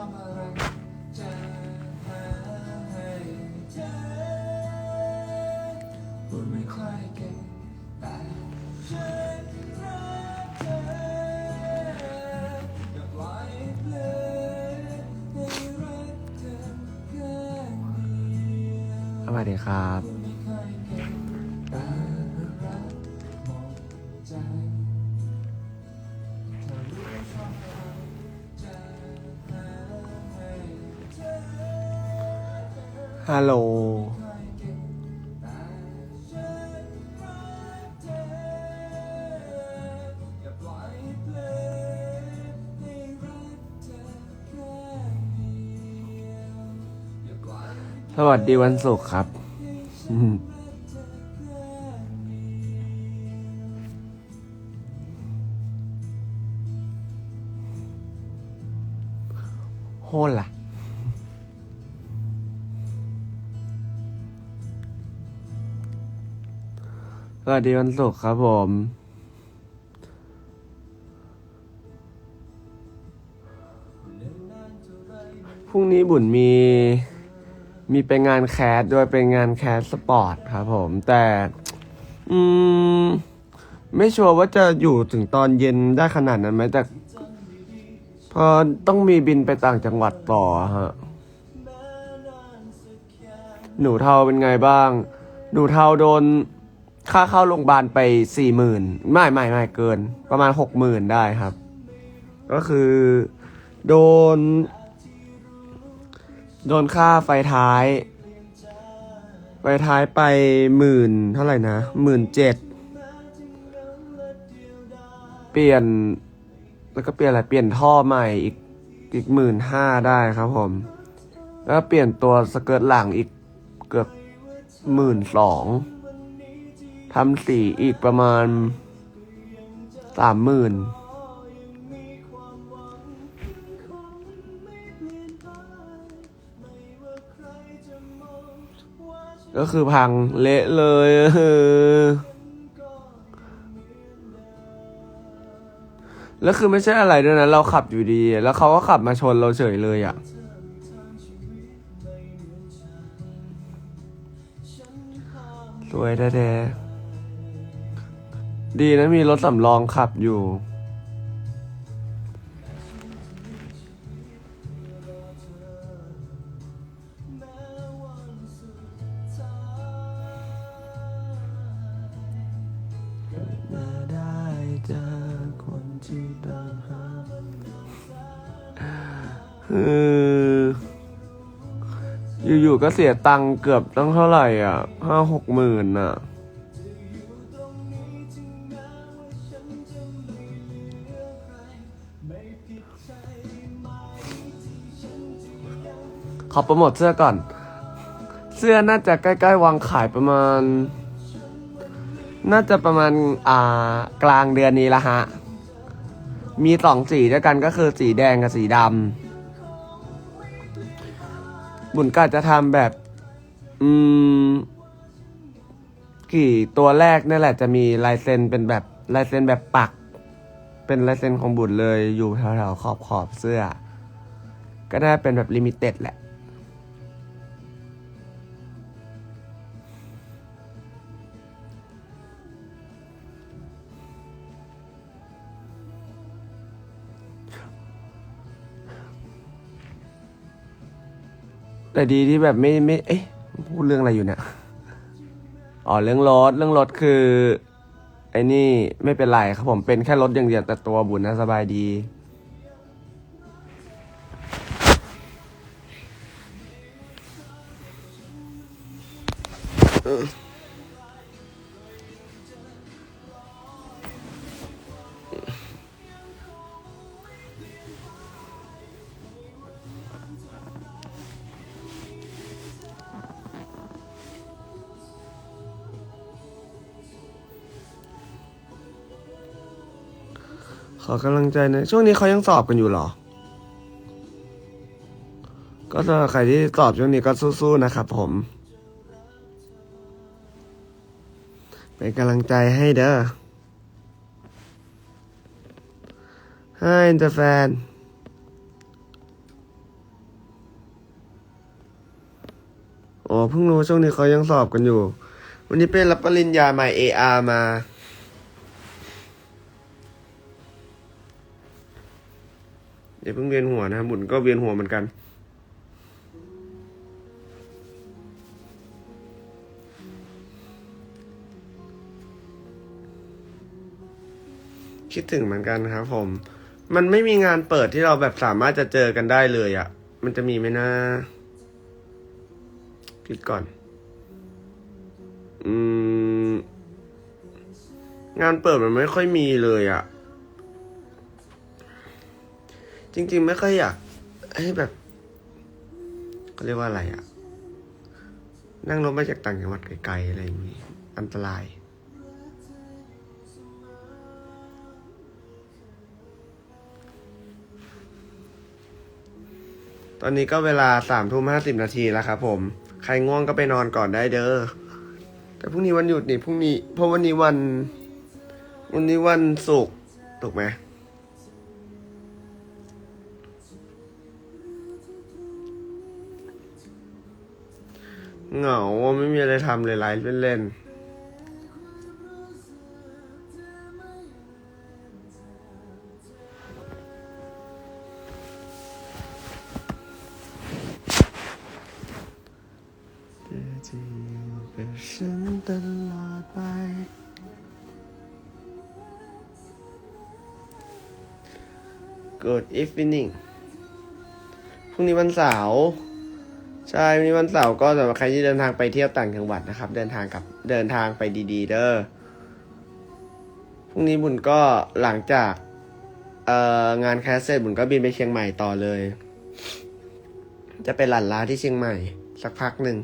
อบอะไรจะหาให้เธอพูดไม่ค่อยเก่งแต่ฉันรักเธออย่าปล่อยเพลงให้รักเธอแค่เดียว สวัสดีครับาปล่อยสวัสดีวันศุกร์ครับอืมโหล่ะ วัสดีวันศุกร์ครับผม พรุ่งนี้บุญมี มีไปงานแคสด้วยเป็นงานแคสสปอร์ตครับผม แต่ อืม ไม่ชัวร์ว่าจะอยู่ถึงตอนเย็นได้ขนาดนั้นไหมแต่พอต้องมีบินไปต่างจังหวัดต่อฮะ หนูเทาเป็นไงบ้าง หนูเทาโดน ค่าเข้าโรงพยาบาลไปสี่หมื่นไม่ไม่ไม่เกิน ประมาณหกหมื่นได้ครับ ก็คือ โดน โดนค่าไฟท้าย ไฟท้ายไปหมื่นเท่าไหร่นะหมื่นเจ็ดเปลี่ยน แล้วก็เปลี่ยนอะไรเปลี่ยนท่อใหม่อีกอีกหมื่นห้าได้ครับผม แล้วเปลี่ยนตัวสเกิร์ตหลังอีกเกือบหมื่นสอง ทำสีอีกประมาณสามหมื่นก็คือพังเละเลยแล้วคือไม่ใช่อะไรด้วยนะ เราขับอยู่ดี แล้วเขาก็ขับมาชนเราเฉยเลยอะ่ะ สวยแท้ๆ ดีนะมีรถสำรองขับอยู่ มาได้จากคนที่ตามหาเอออยู่ๆก็เสียตังค์เกือบตั้งเท่าไหร่อะห้าหกหมื่นอะ อโปรโมทเสื้อก่อน เสื้อน่าจะใกล้ๆวางขายประมาณ น่าจะประมาณอ่ากลางเดือนนี้ละฮะ มีสองสีด้วยกันก็คือสีแดงกับสีดำบุญกาจะทำแบบ อืม กี่ตัวแรกนี่แหละจะมีลายเซ็นเป็นแบบลายเซ็นแบบปัก เป็นลายเซ็นของบุญเลยอยู่แถวๆขอบขอบเสื้อ ก็น่าเป็นแบบลิมิเต็ดแหละ แต่ดีที่แบบไม่ไม่เอ๊ะพูดเรื่องอะไรอยู่เนี่ยอ๋อเรื่องรถเรื่องรถคือไอ้นี่ไม่เป็นไรครับผมเป็นแค่รถอย่างเดียวแต่ตัวบุญนะสบายดีขอ ขอกำลังใจนะช่วงนี้เขายังสอบกันอยู่หรอ ก็สำหรับใครที่สอบช่วงนี้ก็สู้ๆนะครับผม เป็นกำลังใจให้เด้อให้เดอะแฟนอ๋อเพิ่งรู้ช่วงนี้เขายังสอบกันอยู่ วันนี้เป็นรับปริญญาใหม่ AR มา เดี๋ยวเพิ่งเวียนหัวนะบุญก็เวียนหัวเหมือนกัน คิดถึงเหมือนกันครับผม มันไม่มีงานเปิดที่เราแบบสามารถจะเจอกันได้เลยอะ่ะ มันจะมีไหมนะคิดก่อน อืม งานเปิดมันไม่ค่อยมีเลยอะ่ะ จริง ๆ ไม่ค่อยอยากให้แบบเขาเรียกว่าอะไรอะ่ะนั่งรถมาจากต่างจังหวัดไกลๆอะไรอย่างนี้อันตราย ตอนนี้ก็เวลาสามทุ่มห้าสิบนาทีแล้วครับผม ใครง่วงก็ไปนอนก่อนได้เด้อ แต่พรุ่งนี้วันหยุดนี่พรุ่งนี้ เพราะวันนี้วัน วันนี้วันศุกร์ถูกไหม เหงาอะไม่มีอะไรทำเลยไลฟ์เล่นๆเธอจะอยู่กับฉันตลอดไป Good evening พรุ่งนี้วันเสาร์ ใช่วันนี้วันเสาร์ก็สำหรับใครที่เดินทางไปเที่ยวต่างจังหวัดนะครับ เดินทางกับเดินทางไปดีๆ เด้อพรุ่งนี้บุญก็หลังจากเอ่องานแคสเสร็จบุญก็บินไปเชียงใหม่ต่อเลย จะไปหลั่นล้าที่เชียงใหม่ สักพักหนึ่ง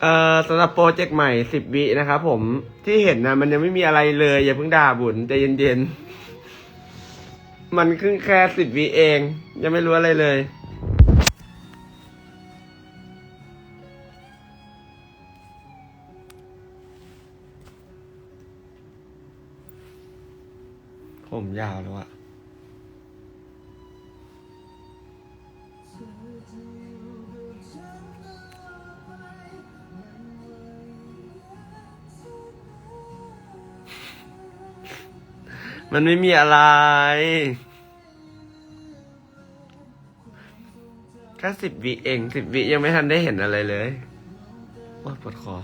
เอ่อสำหรับโปรเจกต์ใหม่สิบวินะครับผมที่เห็นนะมันยังไม่มีอะไรเลย อย่าเพิ่งด่าบุญใจเย็นๆ มันเพิ่งแค่สิบวิเอง ยังไม่รู้อะไรเลย มันไม่มีอะไร แค่สิบวิเองสิบวิยังไม่ทันได้เห็นอะไรเลยโอ้ยปวดคอ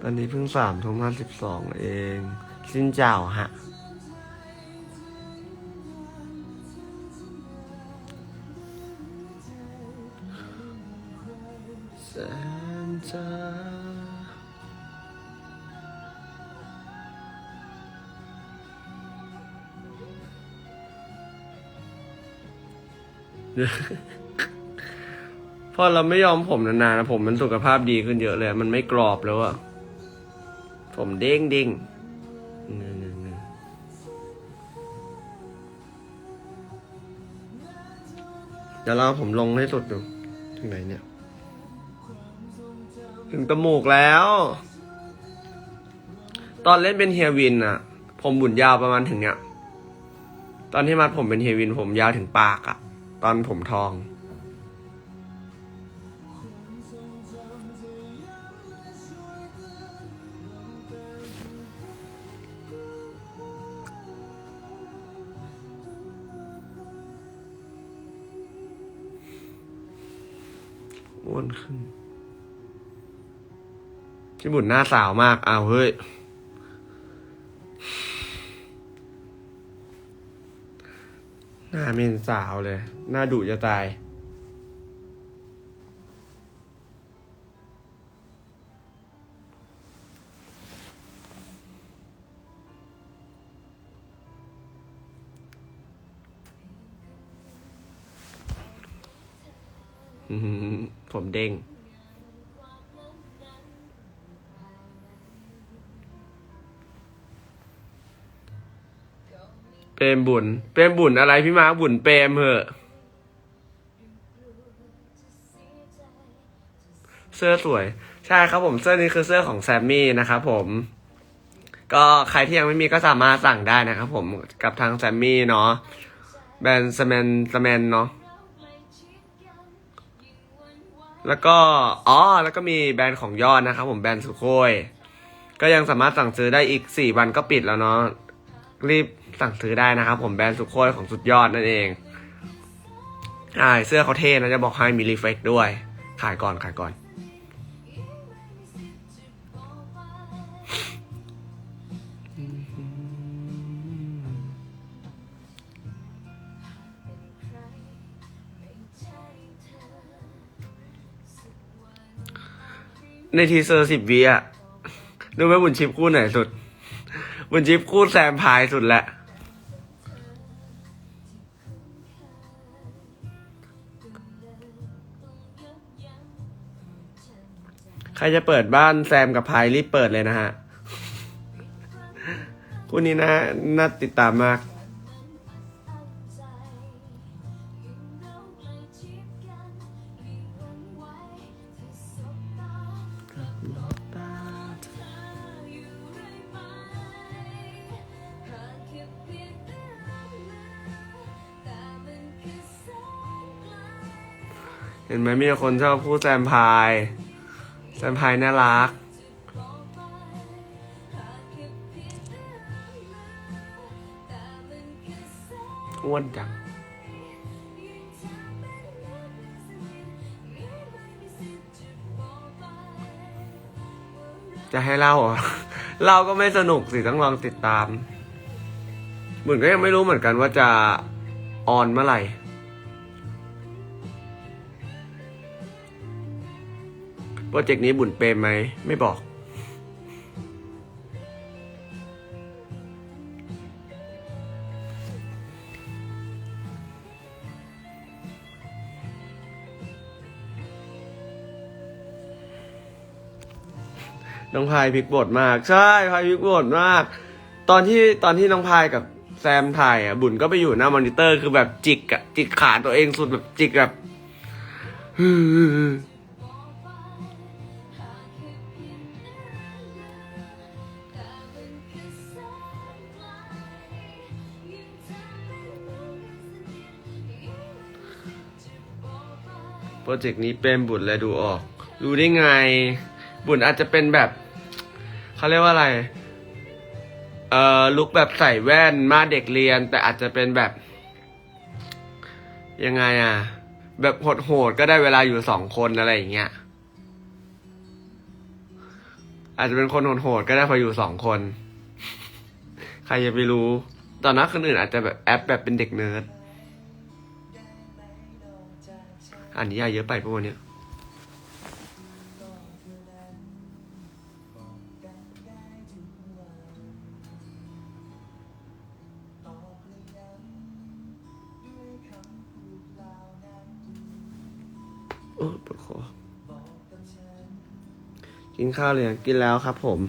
ตอนนี้เพิ่งสามทุ่มห้าสิบสองเอง สิ้นเจ้าฮะ พอเราไม่ยอมผมนานๆนะผมมันสุขภาพดีขึ้นเยอะเลย มันไม่กรอบแล้วอะผมเด้งเด้งเดี๋ยวเราผมลงให้สุดดูถึงไหนเนี่ย ถึงจมูกแล้ว ตอนเล่นเป็นเฮียวินอะผมบุญยาวประมาณถึงเนี้ยตอนที่มัดผมเป็นเฮียวินผมยาวถึงปากอะ ตอนผมทอง อ้วนขึ้นพี่บุญหน้าสาวมาก อ้าวเฮ้ย หน้าเมนสาวเลย หน้าดุจะตาย ผมเด้ง รมบุญเปรมบุญอะไรพี่มาบุญเปรมเหอะเสื้อสวย ใช่ครับผมเสื้อนี้คือเสื้อของแซมมี่นะครับผมก็ใครที่ยังไม่มีก็สามารถสั่งได้นะครับผมกับทางแซมมี่เนาะแบรนด์สแมนสแมนเนาะแล้วก็อ๋อแล้วก็มีแบรนด์ของยอดนะครับผมแบรนด์สุโคยก็ยังสามารถสั่งซื้อได้อีกสี่วันก็ปิดแล้วเนาะรีบ สั่งซื้อได้นะครับ ผมแบรนด์สุโคยของสุดยอดนั่นเองอ่าเสื้อเขาเท่นะจะบอกให้มีรีเฟกด้วย ขายก่อนขายก่อน ในทีเซอร์สิบวิอะดูไหมบุญชิปคู่ไหนสุด บุญชิปคู่แซมพายสุดแหละ รจะเปิดบ้านแซมกับพายรีบเปิดเลยนะฮะคู่นี้นะน่าติดตามมากเห็นไหมมีคนชอบพูดแซมพาย แซมพายน่ารัก อ้วนจังจะให้เล่าเหรอเล่าก็ไม่สนุกสิ ต้องลองติดตาม เหมือนก็ยังไม่รู้เหมือนกันว่าจะออนเมื่อไหร่ รเจกต์นี้บุญเปรมไหม ไม่บอก น้องพายพลิกบทมาก ใช่พายพลิกบทมาก ตอนที่ตอนที่น้องพายกับแซมถ่ายอะ บุญก็ไปอยู่หน้ามอนิเตอร์คือแบบจิกอะ จิกขาตัวเองสุดแบบจิกแบบ โปรเจกต์นี้เป็นบุญและดูออก รู้ได้ไง บุญอาจจะเป็นแบบเขาเรียกว่าอะไร เอ่อลุกแบบใส่แว่นมาเด็กเรียน แต่อาจจะเป็นแบบ ยังไงอะแบบโหดๆก็ได้เวลาอยู่สองคนอะไรอย่างเงี้ยอาจจะเป็นคนโหดๆก็ได้พออยู่สองคน ใครจะไปรู้ ตอนนั้นคนอื่นอาจจะแบบแอปแบบเป็นเด็กเนิร์ด อ่านนิยายเยอะไปปะวันเนี้ยโอ้ปวดคอกินข้าวเลยกินแล้วครับผม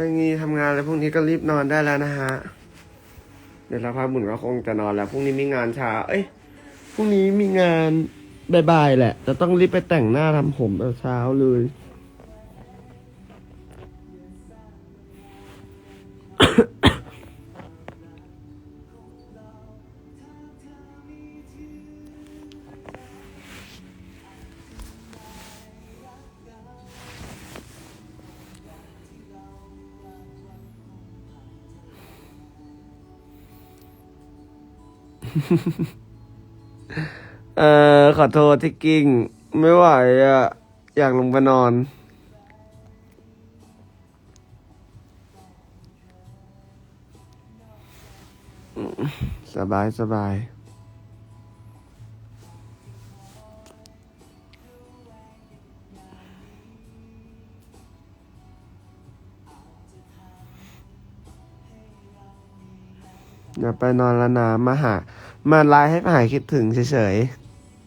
พรุ่งนี้ทำงานแล้วพรุ่งนี้ก็รีบนอนได้แล้วนะฮะ เดี๋ยวเราพาบุญก็คงจะนอนแล้วพรุ่งนี้มีงานเช้าเอ้ยพรุ่งนี้มีงานบ่ายๆแหละ จะต้องรีบไปแต่งหน้าทำผมต่เช้าเลย เออขอโทษที่กิ้ง ไม่ไหวอะอยากลงไปนอน สบายสบายเดี๋ไปนอนแล้วนะมาหา มาไลน์ให้หายคิดถึงเฉย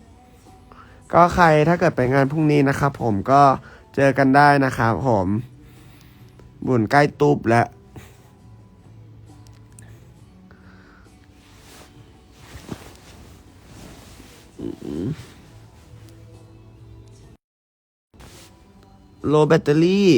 ๆ ก็ใครถ้าเกิดไปงานพรุ่งนี้นะครับผมก็เจอกันได้นะครับผม บุญใกล้ตูบแล้วโลแบตเตอรี่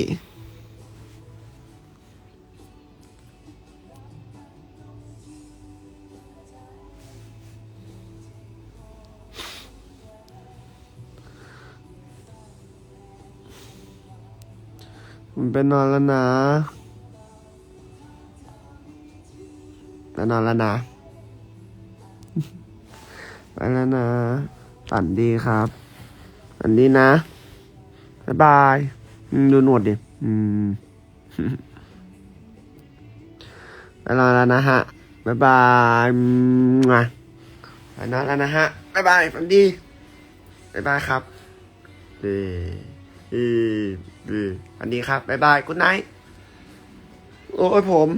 ไปนอนแล้วนะไปนอนแล้วนะ ไปแล้วนะ ฝันดีครับฝันดีนะ บ๊ายบายดูหนวดดิ อืมไปนอนแล้วนะฮะ บ๊ายบายมาไปนอนแล้วนะฮะ บ๊ายบายฝันดี บ๊ายบายครับเออเอืมอันนี้ครับ บ๊ายบายกุ๊ดไนท์โอ้ยผม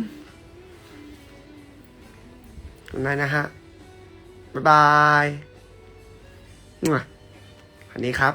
กุ๊ดไนท์นะฮะ บ๊ายบายอันนี้ครับ